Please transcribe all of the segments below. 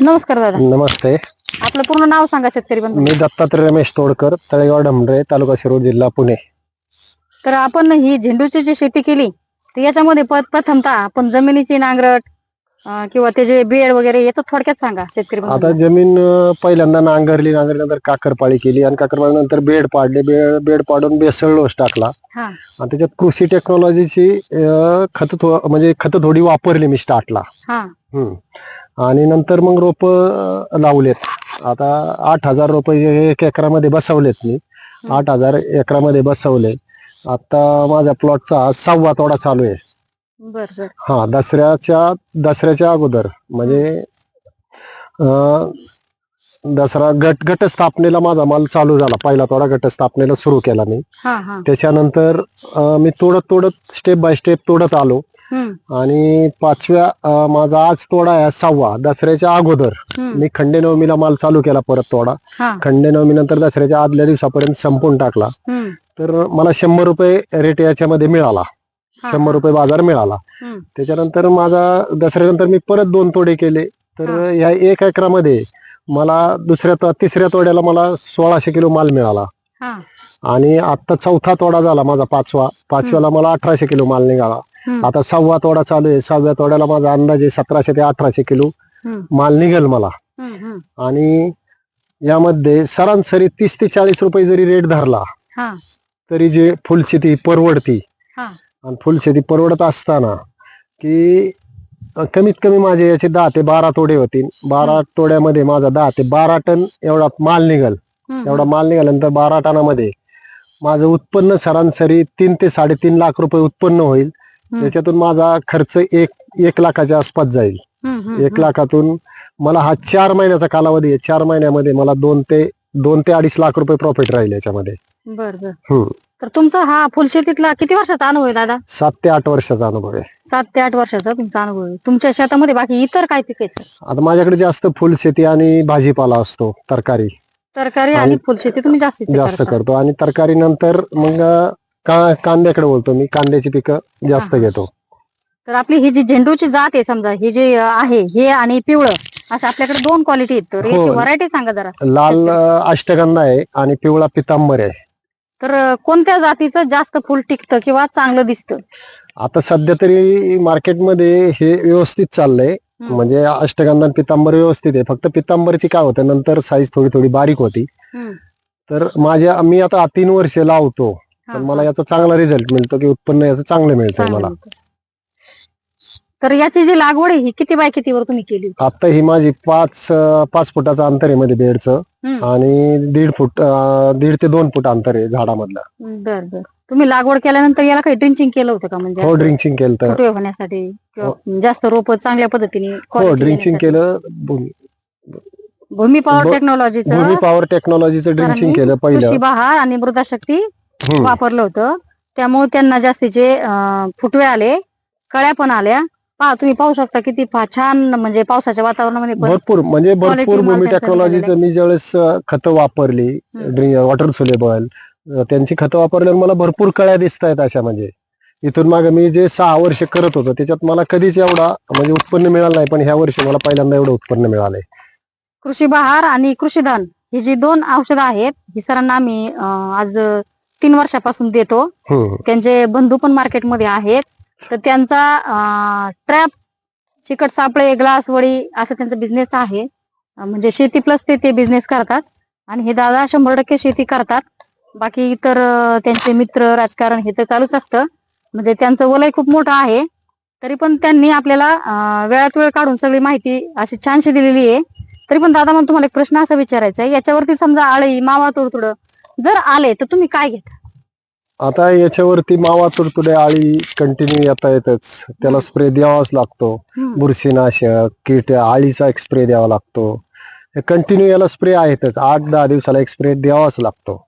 नमस्कार दादा. नमस्ते. आपलं पूर्ण नाव सांगा शेतकरी बंधू. मी दत्तात्रय रमेश तोडकर तळेगाव ढमरे तालुका शिरूर जिल्हा पुणे. तर आपण ही झेंडूची जी शेती केली तर याच्यामध्ये प- प्रथमतः आपण जमिनीची नांगरट अं, किंवा त्याचे बेड वगैरे याचं थोडक्यात सांगा शेतकरी आता बंधूंना. जमीन अं, पहिल्यांदा नांगरली नांगरल्यानंतर काकरपाळी केली आणि काकरपाळी नंतर बेड पाडले बेड बेड पाडून बेसळ डोस टाकला. हा. आणि त्याच्यात कृषी टेक्नॉलॉजीची खत म्हणजे खत थोडी वापरली मी स्टार्टला हा. हम्म. आणि नंतर मग रोप लावलेत. आता आठ हजार रुपये एक एकरामध्ये बसवलेत मी. आठ हजार एकरामध्ये बसवले. आता माझ्या प्लॉटचा सहावा तोडा चालू आहे. हा दसऱ्याच्या दसऱ्याच्या अगोदर. म्हणजे दसरा गट घटस्थापनेला माझा माल चालू झाला. पहिला तोडा घटस्थापनेला सुरू केला मी. हा हा. त्याच्यानंतर अं, मी तोडत तोडत स्टेप बाय स्टेप तोडत आलो. हम्म. आणि पाचव्या अं, माझा आज तोडा आहे सहावा दसऱ्याच्या अगोदर. हम्म. मी खंडेनवमीला माल चालू केला परत तोडा. हा. खंडेनवमी नंतर दसऱ्याच्या आदल्या दिवसापर्यंत संपून टाकला. हम्म. तर मला शंभर रुपये रेट याच्यामध्ये मिळाला. हा, शंभर रुपये बाजार मिळाला. हम्म. त्याच्यानंतर माझा दसऱ्यानंतर मी परत दोन तोडे केले. तर. ह्या एक एकरामध्ये मला दुसऱ्या तो- तिसऱ्या तोड्याला मला सोळाशे किलो माल मिळाला. हा. आणि आता चौथा तोडा झाला माझा पाचवा. पाचव्याला मला अठराशे किलो माल निघाला. हम्म. आता सहावा तोडा चालू आहे. सहाव्या तोड्याला माझा अंदाजे सतराशे ते अठराशे किलो हम्म, माल निघेल मला. हम्म, हम्म. आणि यामध्ये सरासरी तीस ते चाळीस रुपये जरी रेट धरला हा. तरी जे फुलशेती परवडती. हा. आणि फुलशेती परवडत असताना की कमीत कमी माझे याचे दहा ते बारा तोडे होतील बारा तोड्यामध्ये माझा दहा ते बारा टन एवढा माल निघल. एवढा माल निघाल्यानंतर बारा टनामध्ये. माझं उत्पन्न सरासरी तीन ते साडेतीन लाख रुपये उत्पन्न होईल. त्याच्यातून माझा खर्च एक एक लाखाच्या आसपास जाईल. एक लाखातून मला हा चार महिन्याचा कालावधी आहे. चार महिन्यामध्ये मला दोन ते दोन ते अडीच लाख रुपये प्रॉफिट राहील याच्यामध्ये. तर तुमचा हा फुलशेतीतला किती वर्षाचा अनुभव आहे दादा? सात ते आठ वर्षाचा अनुभव आहे. सात ते आठ वर्षाचा तुमचा अनुभव आहे. तुमच्या शेतामध्ये बाकी इतर काय पिकायचं आता माझ्याकडे जास्त फुलशेती आणि भाजीपाला असतो तरकारी. तरकारी आणि आणि फुलशेती तुम्ही जास्तीत जास्त करतो. आणि तरकारी नंतर मग का कांद्याकडे बोलतो मी. कांद्याची पिकं जास्त हा, हा. घेतो. तर आपली ही जी झेंडूची जात आहे समजा हे जे आहे हे आणि पिवळं अशा आपल्याकडे दोन क्वालिटी आहेत. तर हो. याची व्हरायटी सांगा जरा. लाल अं, अष्टगंधा आहे आणि पिवळा पितांबर आहे. तर कोणत्या जातीचं जास्त फुल टिकतं किंवा चांगलं दिसतं आता सध्या तरी मार्केटमध्ये हे व्यवस्थित चाललंय हम्म. म्हणजे अष्टगंधा आणि पितांबर व्यवस्थित आहे फक्त पितांबरची काय होतं नंतर साईज थोडी थोडी बारीक होती हम्म. तर माझ्या मी आता तीन वर्ष लावतो हा, पण मला हा. याचा चांगला रिझल्ट मिळतो की उत्पन्न याचं चांगलं मिळतंय चांगलं मला होतं. तर याची जी लागवड आहे ही किती बाय कितीवर तुम्ही केली? आता ही माझी पाच अं, पाच फुटाचं अंतर आहे मध्ये बेडचं. हम्म. आणि दीड फूट अं, दीड ते दोन फूट अंतर आहे झाडामधलं. बर बर. तुम्ही लागवड केल्यानंतर याला काही ड्रिंचिंग केलं होतं का म्हणजे? हो ड्रिंचिंग केलं तर होण्यासाठी किंवा जास्त रोप चांगल्या पद्धतीने हो quality ड्रिंचिंग येण्यासाठी? केलं भूमी भूमी पॉवर ब- टेक्नॉलॉजीचं भूमी पॉवर टेक्नॉलॉजीचं ड्रिंचिंग सरांनी केलं कृषी पहिलं. बहार आणि मृदा शक्ती हम्म. वापरलं होतं. त्यामुळे त्यांना जास्तीचे अं, फुटवे आले कळ्या पण आल्या. पहा तुम्ही पाहू शकता किती छान म्हणजे पावसाच्या वातावरणामध्ये पण भरपूर म्हणजे भरपूर माल भूमी त्याचं टेक्नॉलॉजीचं मी ज्यावेळेस खतं वापरली हम्म. वॉटर सुलेबल त्यांची खतं वापरल्यावर मला भरपूर कळ्या दिसत आहेत अशा म्हणजे. इथून मागे मी जे सहा वर्ष करत होतो त्याच्यात मला कधीच एवढा म्हणजे उत्पन्न मिळालं नाही पण ह्या वर्षी मला पहिल्यांदा एवढं उत्पन्न मिळालंय. कृषी बहार आणि कृषीधन ही जी दोन औषधं आहेत ही सरांना आम्ही अं, आज तीन वर्षापासून देतो. हम्म. त्यांचे बंधू पण मार्केटमध्ये आहेत. तर त्यांचा ट्रॅप चिकट सापळे ग्लास वडी असं त्यांचा बिझनेस आहे. म्हणजे शेती प्लस ते ते बिझनेस करतात. आणि हे दादा शंभर टक्के शेती करतात. बाकी इतर त्यांचे मित्र राजकारण हे तर चालूच असतं. म्हणजे त्यांचं वलय खूप मोठं आहे. तरी पण त्यांनी आपल्याला वेळात वेळ काढून सगळी माहिती अशी छानशी दिलेली आहे. तरी पण दादा मला तुम्हाला एक प्रश्न असा विचारायचा आहे. याच्यावरती समजा आळी मावा तुडतुड जर आले तर तुम्ही काय घेता? आता याच्यावरती मावा तुडतुडे आळी कंटिन्यू येता येतच. त्याला स्प्रे द्यावाच लागतो. बुरशीनाशक कीट आळीचा एक स्प्रे द्यावा लागतो. कंटिन्यू याला स्प्रे आहेतच. आठ दहा दिवसाला एक स्प्रे द्यावाच लागतो.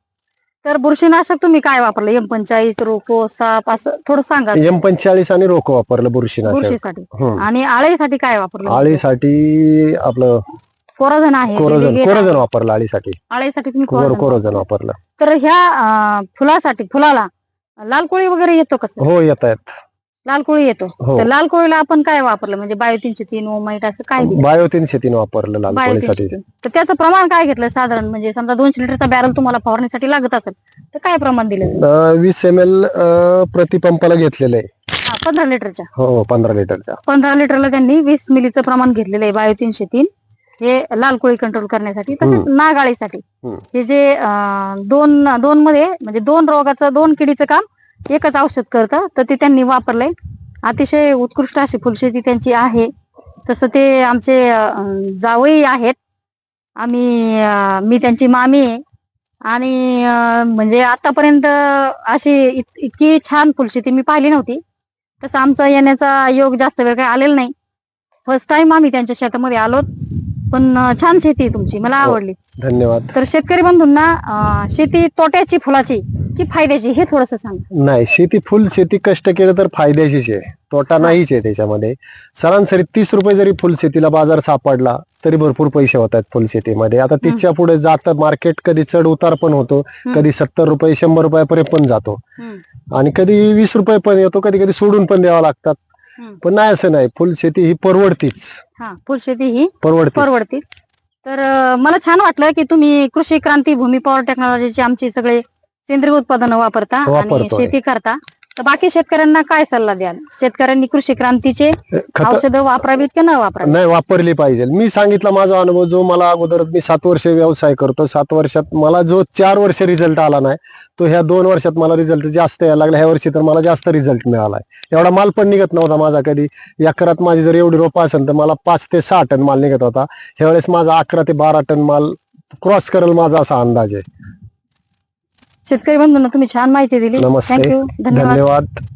तर बुरशीनाशक तुम्ही काय वापरलं? एम पंचाळीस रोको साप असं थोडं सांगा. एम पंचेचाळीस आणि रोको वापरलं बुरशीनाशक. बुरशीसाठी. हम्म. आणि आळीसाठी काय वापरलं? आळीसाठी आपलं कोराझन आहे कोरोजन कोरोजन वापरलं आळीसाठी. आळीसाठी तुम्ही कोर- कोराझन कोरोजन वापरलं. तर ह्या अं, फुलासाठी फुलाला लाल कोळी वगैरे येतो कसं हो येत आहेत. लाल कोळी येतो. हो. तर लाल कोळीला आपण काय वापरलं? म्हणजे बायो तीनशे तीन ओमाईट असं काय दिलं? बायो तीनशे तीन वापरलं लाल बायो कोळीसाठी. तीन. तर त्याचं प्रमाण काय घेतलं साधारण? म्हणजे समजा दोनशे लिटरचा बॅरल तुम्हाला फवारण्यासाठी लागत असेल तर काय प्रमाण दिलं? अं, वीस एम एल प्रति पंपाला घेतलेलं आहे. हा, पंधरा लिटरच्या. हो पंधरा लिटरचा पंधरा लिटरला त्यांनी वीस मिलीचं प्रमाण घेतलेलं आहे बायो तीनशे तीन. हे लाल कोळी कंट्रोल करण्यासाठी तसेच नागाळीसाठी. हे जे दोन दोन मध्ये म्हणजे दोन रोगाचं दोन किडीचं काम एकच औषध करतं तर ते त्यांनी वापरलंय. अतिशय उत्कृष्ट अशी फुलशेती त्यांची आहे. तसं ते आमचे जावई आहेत. आम्ही मी त्यांची मामी आहे. आणि म्हणजे आतापर्यंत अशी इत- इतकी छान फुलशेती मी पाहिली नव्हती. तसं आमचा येण्याचा योग जास्त वेळ काही आलेला नाही. फर्स्ट टाइम आम्ही त्यांच्या शेतामध्ये आलो पण छान शेती आहे तुमची. मला हो. आवडली. धन्यवाद. तर शेतकरी बंधूंना अं, शेती तोट्याची फुलाची की फायद्याची हे थोडस सांग. नाही शेती फुल शेती कष्ट केलं तर फायद्याचीच आहे. तोटा नाहीच आहे त्याच्यामध्ये. सरासरी तीस रुपये जरी फुल शेतीला बाजार सापडला तरी भरपूर पैसे होतात फुल शेतीमध्ये. आता तिच्या पुढे जात मार्केट कधी चढ उतार पण होतो कधी सत्तर रुपये शंभर रुपयापर्यंत पण जातो. आणि कधी वीस रुपये पण येतो कधी कधी सोडून पण द्यावा लागतात. पण नाही असं नाही. फुल शेती ही परवडतीच. हा फुलशेती ही परवडते परवडते तर अं, मला छान वाटलं की तुम्ही कृषी क्रांती भूमी पॉवर टेक्नॉलॉजीचे आमची सगळे सेंद्रिय उत्पादनं वापरता आणि वापरतोय. शेती करता. तर बाकी शेतकऱ्यांना काय सल्ला द्याल? शेतकऱ्यांनी कृषी क्रांतीचे औषधं वापरावीत की न वापरावीत? नाही वापरली पाहिजे. मी सांगितलं माझा अनुभव जो मला अगोदर मी सात वर्ष व्यवसाय करतो. सात वर्षात मला जो चार वर्ष रिझल्ट आला नाही तो ह्या दोन वर्षात मला रिझल्ट जास्त यायला लागला. ह्या वर्षी तर मला जास्त रिझल्ट मिळालाय. एवढा माल पण निघत नव्हता माझा कधी. एकरात माझी जर एवढी रोपं असेल तर मला पाच ते सहा टन माल निघत होता. ह्या वेळेस माझा अकरा ते बारा टन माल क्रॉस करेल माझा असा अंदाज आहे. शेतकरी बंधूंना तुम्ही छान माहिती दिली. नमस्ते. थँक्यू धन्यवाद. धन्यवाद.